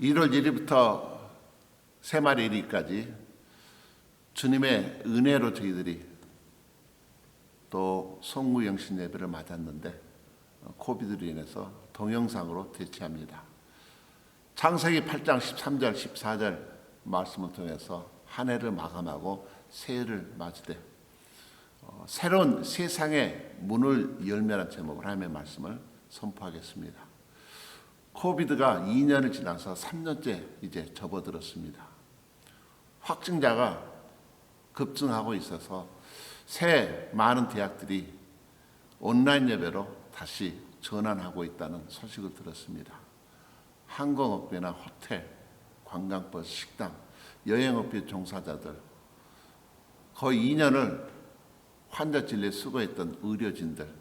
1월 1일부터 새마리 1일까지 주님의 은혜로 저희들이 또 송구영신 예배를 맞았는데 어, 코비드로 인해서 동영상으로 대체합니다. 창세기 8장 13절 14절 말씀을 통해서 한 해를 마감하고 새해를 맞이되 어, 새로운 세상의 문을 열매라는 제목으로 하나님의 말씀을 선포하겠습니다. 코비드가 2년을 지나서 3년째 이제 접어들었습니다. 확진자가 급증하고 있어서 새 많은 대학들이 온라인 예배로 다시 전환하고 있다는 소식을 들었습니다. 항공업계나 호텔, 관광버스, 식당, 여행업계 종사자들 거의 2년을 환자 진료에 수고했던 의료진들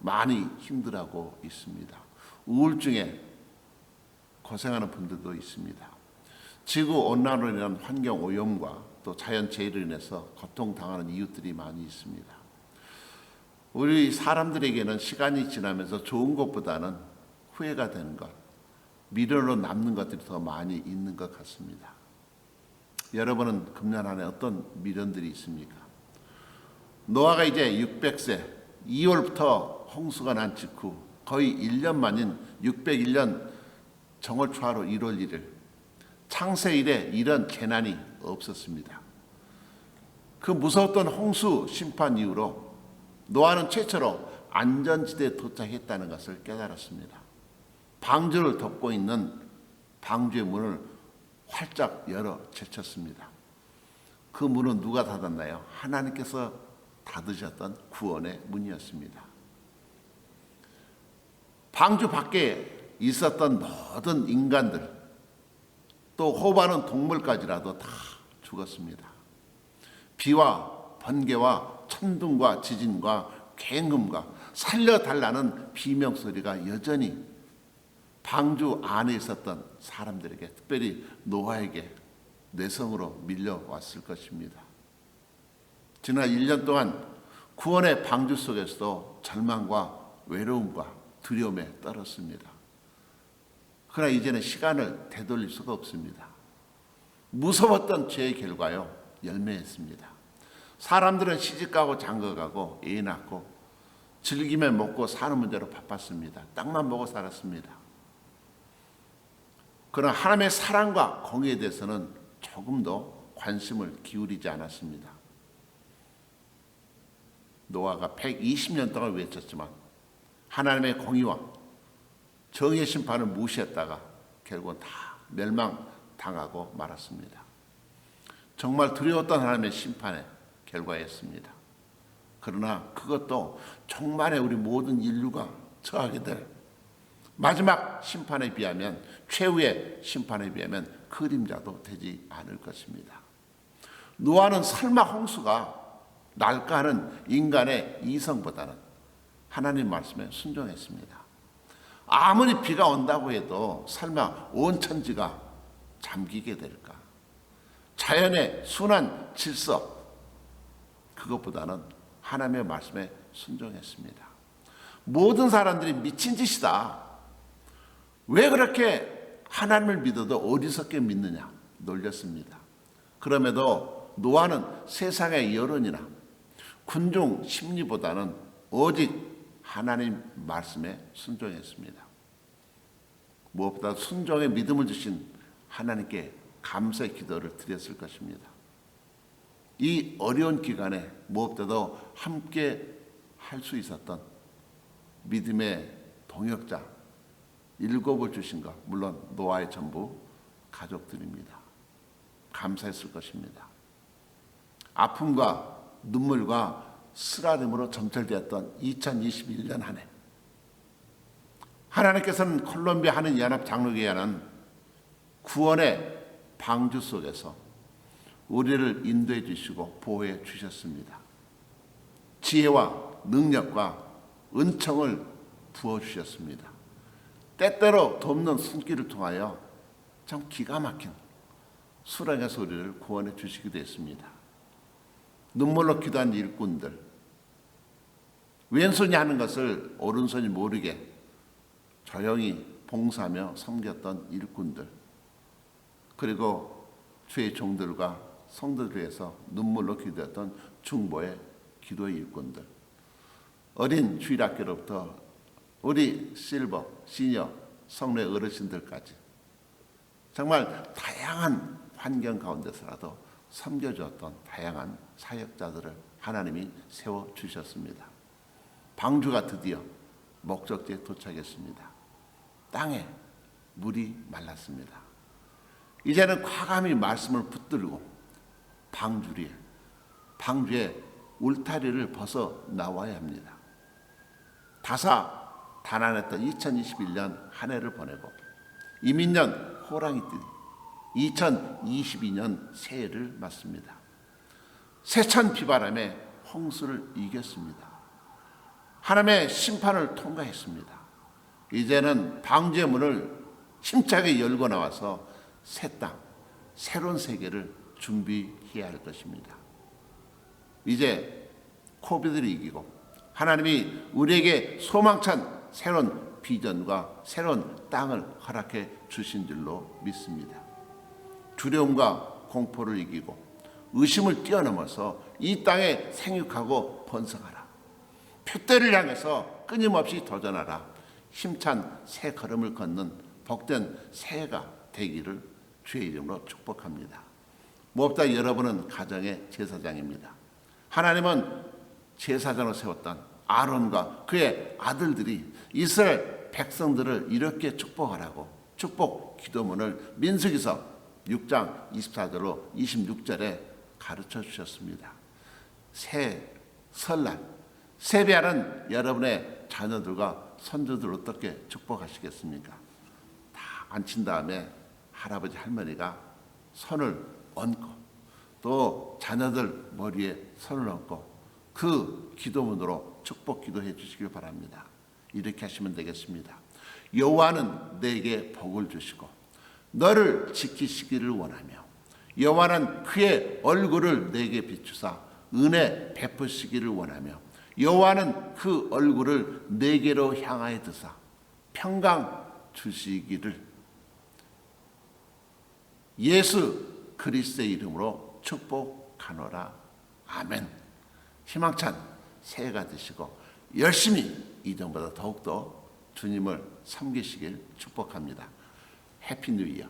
많이 힘들어하고 있습니다. 우울증에 고생하는 분들도 있습니다. 지구 온난화로 인한 환경 오염과 또 자연 재해로 인해서 고통당하는 이웃들이 많이 있습니다. 우리 사람들에게는 시간이 지나면서 좋은 것보다는 후회가 되는 것, 미련으로 남는 것들이 더 많이 있는 것 같습니다. 여러분은 금년 안에 어떤 미련들이 있습니까? 노아가 이제 600세, 2월부터 홍수가 난 직후 거의 1년 만인 601년 정월 초하루 1월 1일 창세 이래 이런 재난이 없었습니다. 그 무서웠던 홍수 심판 이후로 노아는 최초로 안전지대에 도착했다는 것을 깨달았습니다. 방주를 덮고 있는 방주의 문을 활짝 열어 제쳤습니다. 그 문은 누가 닫았나요? 하나님께서 닫으셨던 구원의 문이었습니다. 방주 밖에 있었던 모든 인간들, 또 호반은 동물까지라도 다 죽었습니다. 비와 번개와 천둥과 지진과 굉음과 살려달라는 비명 소리가 여전히 방주 안에 있었던 사람들에게 특별히 노아에게 내성으로 밀려왔을 것입니다. 지난 1년 동안 구원의 방주 속에서도 절망과 외로움과 두려움에 떨었습니다. 그러나 이제는 시간을 되돌릴 수가 없습니다. 무서웠던 죄의 결과요 열매했습니다. 사람들은 시집가고 장가가고 애 낳고 즐기면 먹고 사는 문제로 바빴습니다. 땅만 보고 살았습니다. 그러나 하나님의 사랑과 공의에 대해서는 조금도 관심을 기울이지 않았습니다. 노아가 120년 동안 외쳤지만 하나님의 공의와 정의 심판을 무시했다가 결국은 다 멸망당하고 말았습니다. 정말 두려웠던 하나님의 심판의 결과였습니다. 그러나 그것도 정말의 우리 모든 인류가 처하게 될 마지막 심판에 비하면 최후의 심판에 비하면 그림자도 되지 않을 것입니다. 노아는 설마 홍수가 날까 하는 인간의 이성보다는 하나님 말씀에 순종했습니다. 아무리 비가 온다고 해도 설마 온 천지가 잠기게 될까? 자연의 순한 질서 그것보다는 하나님의 말씀에 순종했습니다. 모든 사람들이 미친 짓이다. 왜 그렇게 하나님을 믿어도 어리석게 믿느냐 놀렸습니다. 그럼에도 노아는 세상의 여론이나 군중 심리보다는 오직 하나님 말씀에 순종했습니다. 무엇보다 순종의 믿음을 주신 하나님께 감사의 기도를 드렸을 것입니다. 이 어려운 기간에 무엇보다도 함께 할 수 있었던 믿음의 동역자 일곱을 주신 것 물론 노아의 전부 가족들입니다. 감사했을 것입니다. 아픔과 눈물과 쓰라림으로 점철되었던 2021년 한 해. 하나님께서는 콜롬비아 하는 연합 장로교회는 구원의 방주 속에서 우리를 인도해 주시고 보호해 주셨습니다. 지혜와 능력과 은총을 부어 주셨습니다. 때때로 돕는 손길을 통하여 참 기가 막힌 수랑의 소리를 구원해 주시기도 했습니다. 눈물로 기도한 일꾼들, 왼손이 하는 것을 오른손이 모르게 조용히 봉사하며 섬겼던 일꾼들, 그리고 주의 종들과 성도들 위해서 눈물로 기도했던 중보의 기도의 일꾼들 어린 주일학교로부터 우리 실버, 시니어, 성례 어르신들까지 정말 다양한 환경 가운데서라도 섬겨주었던 다양한 사역자들을 하나님이 세워 주셨습니다. 방주가 드디어 목적지에 도착했습니다. 땅에 물이 말랐습니다. 이제는 과감히 말씀을 붙들고 방주리에 방주에 울타리를 벗어 나와야 합니다. 다사 단안했던 2021년 한 해를 보내고 이민년 호랑이띠 2022년 새해를 맞습니다. 세찬 비바람에 홍수를 이겼습니다. 하나님의 심판을 통과했습니다. 이제는 방주의 문을 힘차게 열고 나와서 새 땅, 새로운 세계를 준비해야 할 것입니다. 이제 코비드를 이기고 하나님이 우리에게 소망찬 새로운 비전과 새로운 땅을 허락해 주신 줄로 믿습니다. 두려움과 공포를 이기고 의심을 뛰어넘어서 이 땅에 생육하고 번성하라. 표대를 향해서 끊임없이 도전하라. 힘찬 새 걸음을 걷는 복된 새해가 되기를 주의 이름으로 축복합니다. 무엇보다 여러분은 가정의 제사장입니다. 하나님은 제사장으로 세웠던 아론과 그의 아들들이 이스라엘 백성들을 이렇게 축복하라고 축복 기도문을 민수기서 6장 24절로 26절에 가르쳐 주셨습니다. 새 설날 세배하는 여러분의 자녀들과 손주들 어떻게 축복하시겠습니까? 다 앉힌 다음에 할아버지 할머니가 손을 얹고 또 자녀들 머리에 손을 얹고 그 기도문으로 축복 기도해 주시길 바랍니다. 이렇게 하시면 되겠습니다. 여호와는 내게 복을 주시고 너를 지키시기를 원하며 여호와는 그의 얼굴을 내게 비추사 은혜 베푸시기를 원하며 여호와는 그 얼굴을 내게로 향하여 드사 평강 주시기를 예수 그리스도의 이름으로 축복하노라 아멘. 희망찬 새해가 되시고 열심히 이전보다 더욱더 주님을 섬기시길 축복합니다. 해피 뉴 이어.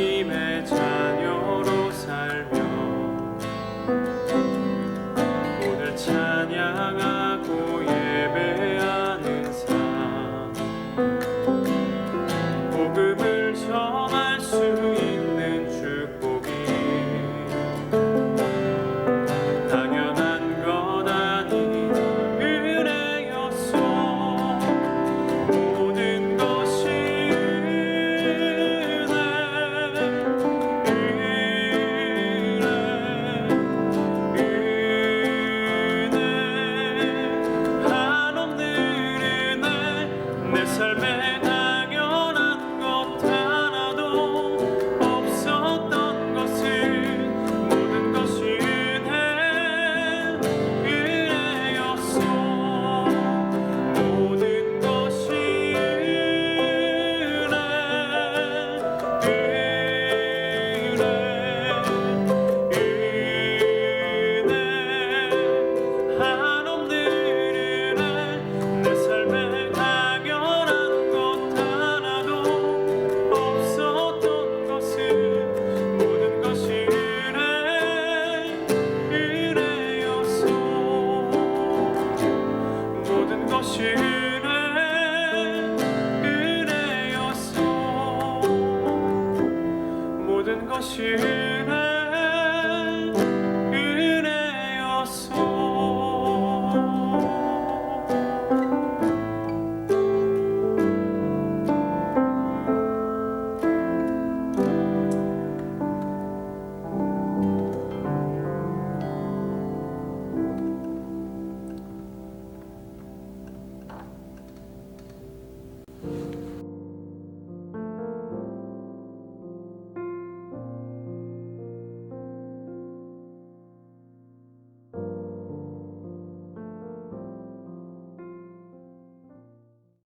내